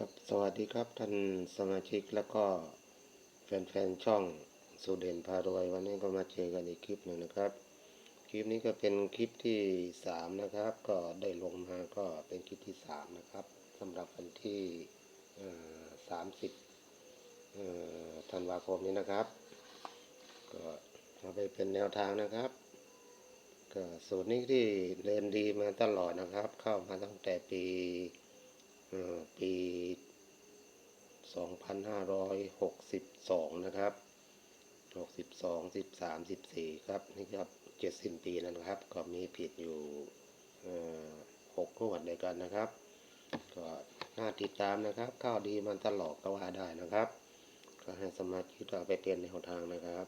ครับสวัสดีครับท่านสมาชิกแล้วก็แฟนๆช่องสุเด่นพารวย วันนี้ก็มาเจอกันอีกคลิปหนึ่งนะครับ คลิปนี้ก็เป็นคลิปที่สามนะครับ ก็ได้ลงมาก็เป็นคลิปที่สามนะครับสำหรับวันที่สามสิบธันวาคมนี้นะครับ ก็เอาไปเป็นแนวทางนะครับก็สูตรนี้ที่เรียนดีมาตลอดนะครับ เข้ามาตั้งแต่ปี ปี 2562 นะครับ 62 13 14 ครับ นี่ครับเจ็ดสิบปีแล้วนะครับ ก็มีผิดอยู่เอ่อหกงวดในกันนะครับ ก็น่าติดตามนะครับข้าวดีมันตลอดก็ว่าได้นะครับ ก็ให้สมาชิกเอาไปเปลี่ยนแนวทางนะครับ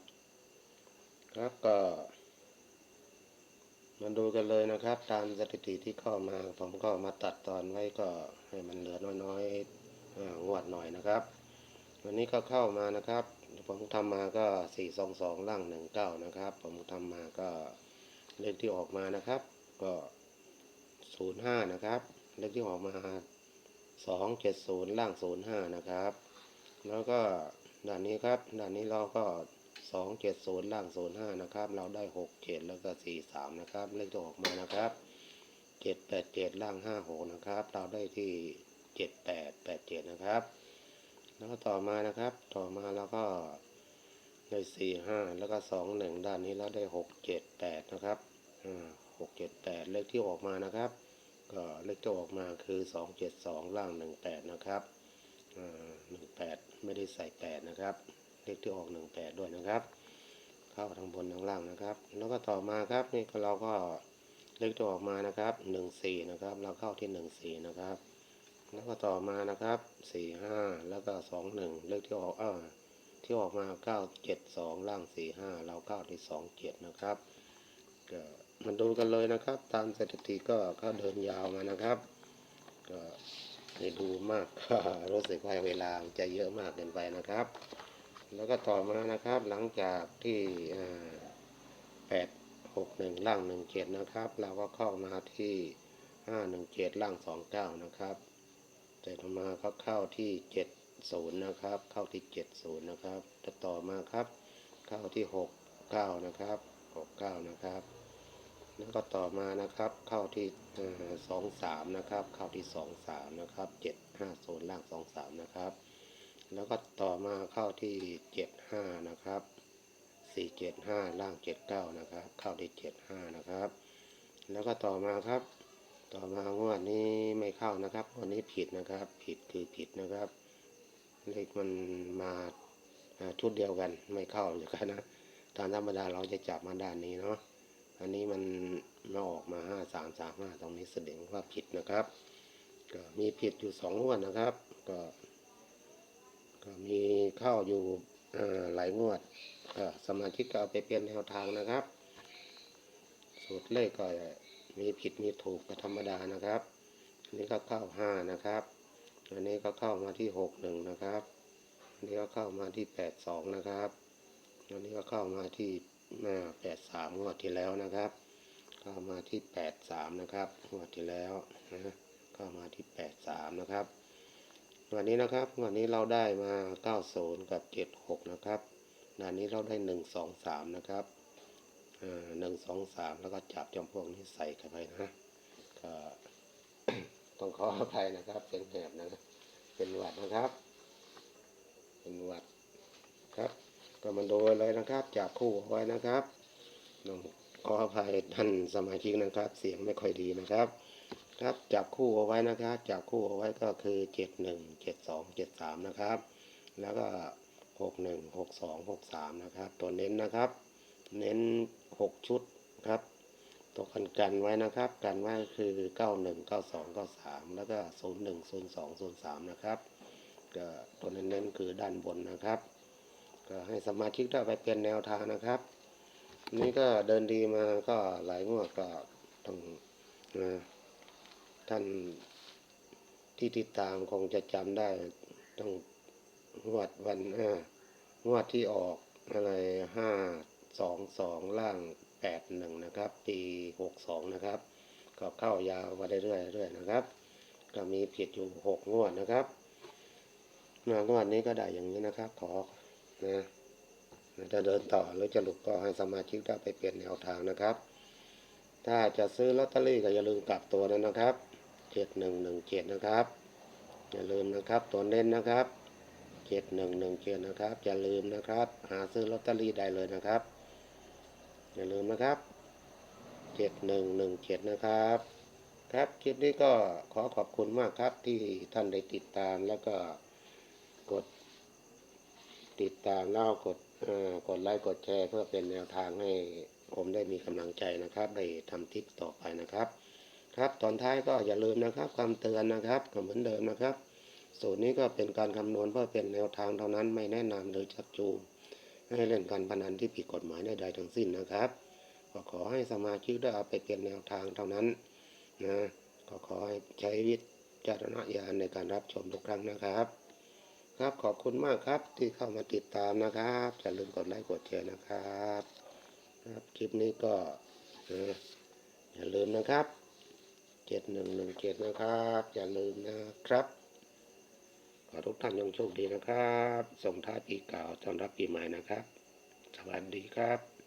ครับก็ มาดูกันเลยนะครับ ตามสถิติที่เข้ามา ผมก็มาตัดตอนไว้ก็ให้มันเหลือน้อยๆงวดหน่อยนะครับ วันนี้ก็เข้ามานะครับ ผมทำมาก็สี่สองสองล่างหนึ่งเก้านะครับ ผมทำมาก็เลขที่ออกมานะครับ ก็ศูนย์ห้านะครับ เลขที่ออกมาสองเจ็ดศูนย์ล่างศูนย์ห้านะครับ แล้วก็ด้านนี้ครับด้านนี้เราก็ สองเจ็ดศูนย์ล่างศูนย์ห้านะครับ เราได้หกเจ็ดแล้วก็สี่สามนะครับ เลขที่ออกมานะครับเจ็ดแปดเจ็ดล่างห้าหกนะครับ เราได้ที่เจ็ดแปดแปดเจ็ดนะครับ แล้วก็ต่อมานะครับ ต่อมาเราก็ได้สี่ห้าแล้วก็สองหนึ่งด้านนี้เราได้หกเจ็ดแปดนะครับอ่าหกเจ็ดแปดเลขที่ออกมานะครับ ก็เลขที่ออกมาคือสองเจ็ดสองล่างหนึ่งแปดนะครับหนึ่งแปดไม่ได้ใส่แปดนะครับ เลขที่ออกหนึ่งแปดด้วยนะครับ เข้าทางบนทางล่างนะครับ แล้วก็ต่อมาครับนี่เราก็เลขที่ออกมานะครับหนึ่งสี่นะครับ เราเข้าที่หนึ่งสี่นะครับ แล้วก็ต่อมานะครับสี่ห้าแล้วก็สองหนึ่งเลขที่ออกเออที่ออกมาเก้าเจ็ดสองล่างสี่ห้าเราเข้าที่สองเจ็ดนะครับก็มาดูกันเลยนะครับ ตามสถิติก็ก็เดินยาวมานะครับก็ดูมากรู้สึกว่าเวลาจะเยอะมากเกินไปนะครับ แล้วก็ต่อมานะครับ หลังจากที่แปดหกหนึ่งล่างหนึ่งเจ็ดนะครับ เราก็เข้ามาที่ห้าหนึ่งเจ็ดล่างสองเก้านะครับแต่ต่อมาก็เข้าที่เจ็ดศูนย์นะครับ เข้าที่เจ็ดศูนย์นะครับแล้วต่อมาครับ เข้าที่หกเก้านะครับหกเก้านะครับแล้วก็ต่อมานะครับเข้าที่สองสามนะครับ เข้าที่สองสามนะครับเจ็ดห้าศูนย์ล่างสองสามนะครับ แล้วก็ต่อมาเข้าที่เจ็ดห้านะครับสี่เจ็ดห้าล่างเจ็ดเก้านะครับ เข้าที่เจ็ดห้านะครับ แล้วก็ต่อมาครับ ต่อมางวดนี้ไม่เข้านะครับงวันนี้ผิดนะครับ ผิดคือผิดนะครับเลขมันมาชุดเดียวกันไม่เข้าอยู่กันนะตามธรรมดาเราจะจับมาด้านนี้เนาะอันนี้มันมาออกมาห้าสามสามห้าตรงนี้แสดงว่าผิดนะครับ ก็มีผิดอยู่สองงวดนะครับ ก็ มีเข้าอยู่หลายงวดสมาชิกก็เอาไปเปลี่ยนแนวทางนะครับ สูตรเลขก็มีผิดมีถูกก็ธรรมดานะครับอันนี้ก็เข้าห้านะครับ อันนี้ก็เข้ามาที่หกหนึ่งนะครับอันนี้ก็เข้ามาที่แปดสองนะครับอันนี้ก็เข้ามาที่แปดสามงวดที่แล้วนะครับ เข้ามาที่แปดสามนะครับงวดที่แล้วนะเข้ามาที่แปดสามนะครับ วันนี้นะครับวันนี้เราได้มา 90 กับ 76 นะครับด้านนี้เราได้ 1 2 3 นะครับหนึ่งสองสามแล้วก็จับจำพวกนี้ใส่เข้าไปนะก็ต้องขออภัยนะครับเป็นแหบนะครับเป็นหวัดนะครับ เป็นหวัดครับ ก็มาดูเลยนะครับจับคู่เอาไว้นะครับต้องขออภัยท่านสมาชิกนะครับ เสียงไม่ค่อยดีนะครับ ครับจับคู่เอาไว้นะครับจับคู่เอาไว้ก็คือเจ็ดหนึ่งเจ็ดสองเจ็ดสามนะครับ แล้วก็หกหนึ่งหกสองหกสามนะครับ ตัวเน้นนะครับ เน้นหกชุดครับตัวกันกันไว้นะครับ กันไว้คือเก้าหนึ่งเก้าสองเก้าสามแล้วก็ศูนย์หนึ่งศูนย์สองศูนย์สามนะครับก็ตัวเน้นๆคือด้านบนนะครับ ก็ให้สมาชิกได้ไปเป็นแนวทางนะครับ นี่ก็เดินดีมาก็หลายงวดก็ต้องนะ ท่านที่ติดตามคงจะจำได้ต้องงวดวันเอองวดที่ออกอะไรห้าสองสองล่างแปดหนึ่งนะครับ ปีหกสองนะครับ ก็เข้ายาวมาได้เรื่อยๆนะครับ ก็มีผิดอยู่หกงวดนะครับงานวันนี้ก็ได้อย่างนี้นะครับ ขอนะจะเดินต่อหรือจะหลุดก็ให้สมาชิกได้ไปเปลี่ยนแนวทางนะครับ ถ้าจะซื้อลอตเตอรี่ก็อย่าลืมกลับตัวนะนะครับ จ็ดหนึ่งหนึ่งเจ็ดนะครับ อย่าลืมนะครับตัวเน้นนะครับเจ็ดหนึ่งหนึ่งเจ็ดนะครับ อย่าลืมนะครับ หาซื้อลอตเตอรี่ได้เลยนะครับ อย่าลืมนะครับเจ็ดหนึ่งหนึ่งเจ็ดนะครับ ครับคลิปนี้ก็ขอขอบคุณมากครับที่ท่านได้ติดตามแล้วก็กด ติดตามแล้วกดกดไลค์กดแชร์เพื่อเป็นแนวทางให้ผมได้มีกำลังใจนะครับ ได้ทำคลิปต่อไปนะครับ ครับตอนท้ายก็อย่าลืมนะครับควาเตือนนะครับก็เหมือนเดิมนะครับ สูตรนี้ก็เป็นการคำนวณเพื่อเป็นแนวทางเท่านั้นไม่แนะนำหรือชักจูงให้เล่นการพนันที่ผิดกฎหมายใดๆทั้งสิ้นนะครับก็ขอให้สมาชิกได้เอาไปเป็นแนวทางเท่านั้นนะก็ขอให้ใช้วิจารณญาณในการรับชมทุกครั้งนะครับ ครับขอบคุณมากครับที่เข้ามาติดตามนะครับอย่าลืมกดไลค์กดแชร์นะครับ ครับคลิปนี้ก็อย่าลืมนะครับ เจ็ดหนึ่งหนึ่งเจ็ดนะครับ อย่าลืมนะครับ ขอทุกท่านยังโชคดีนะครับ ส่งท้ายปีเก่าต้อนรับปีใหม่นะครับ สวัสดีครับ